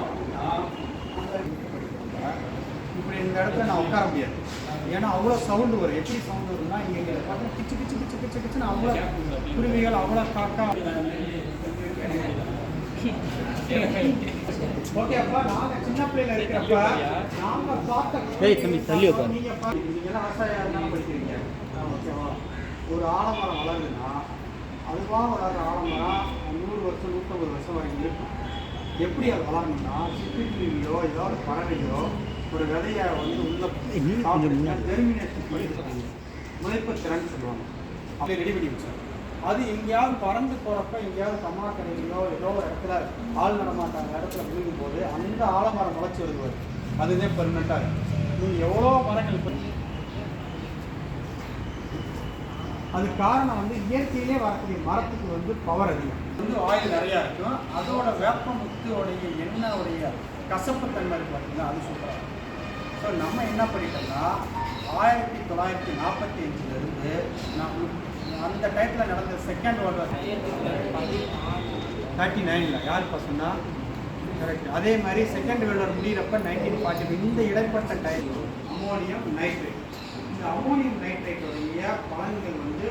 அப்படின்னா இப்படி இந்த இடத்துல நான் உட்கார முடியாது. ஏன்னா அவ்வளோ சவுண்டு வரும். எப்படி சவுண்டு வரும்னா இங்கே இங்கே பார்த்தா கிச்சு கிச்சு கிச்சு கிச்சு கிச்சுன்னு அவ்வளோ குருவிகள் அவ்வளோ காக்கா. ஓகே அப்பா நாங்கள் சின்ன பிள்ளைல இருக்கிறப்ப நாம பார்த்த ஏய், தம்பி, தள்ளி உட்காரு. நீங்க பா- நீங்க எல்லாம் விவசாயம் படிக்கிறீங்க? ஓகேவா? ஒரு ஆலமரம் வளருதுன்னா அதுவா வளர்ற ஆலமரம் நூறு வருஷம் நூற்றம்பது வருஷம் வரைக்கும் இருக்கும். எப்படி அது வளரணும்னா சிட்டுக்குருவியோ ஏதாவது பறவையோ ஒரு விதையை வந்து உள்ள. ஜெர்மினேஷன் பண்ணி முளைப்பு திறன் சொல்லுவாங்க. அப்படியே ரெடி பண்ணி வச்சாங்க அது எங்கேயாவது பறந்து போகிறப்ப எங்கேயாவது கம்மாக்கரையிலோ ஏதோ ஒரு இடத்துல ஆள் நடமாட்டாங்க இடத்துல விழுகும் போது அந்த ஆலமரம் முளைச்சி வருவார் அதுதான் பெர்மனெண்ட்டாக இருக்கும் நீங்கள் எவ்வளோ மரங்கள் பண்ணி அது காரணம் வந்து இயற்கையிலே வரக்கூடிய மரத்துக்கு வந்து பவர் அதிகம். வந்து ஆயில் நிறையா இருக்கும். அதோட வேப்ப முத்துடைய எண்ணெயோடைய கசப்பு தன்மை பார்த்தீங்கன்னா அது சூப்பராக ஸோ நம்ம என்ன பண்ணிட்டோம்னா ஆயிரத்தி தொள்ளாயிரத்தி நாற்பத்தி அஞ்சுலேருந்து நம்ம அந்த டைத்தில் நடந்த செகண்ட் வேர்ல்டு வார் தேர்ட்டி நைனில் யார் பசங்கன்னா கரெக்ட் அதே மாதிரி செகண்ட் வேர்ல்டு முடிகிறப்ப முடியிறப்ப நைன்டீன் ஃபார்ட்டி இந்த இடைப்பட்ட டைம் அமோனியம் நைட்ரேட் இந்த அமோனியம் நைட்ரேட் நைட்ரேட்டோடைய பலன்கள் வந்து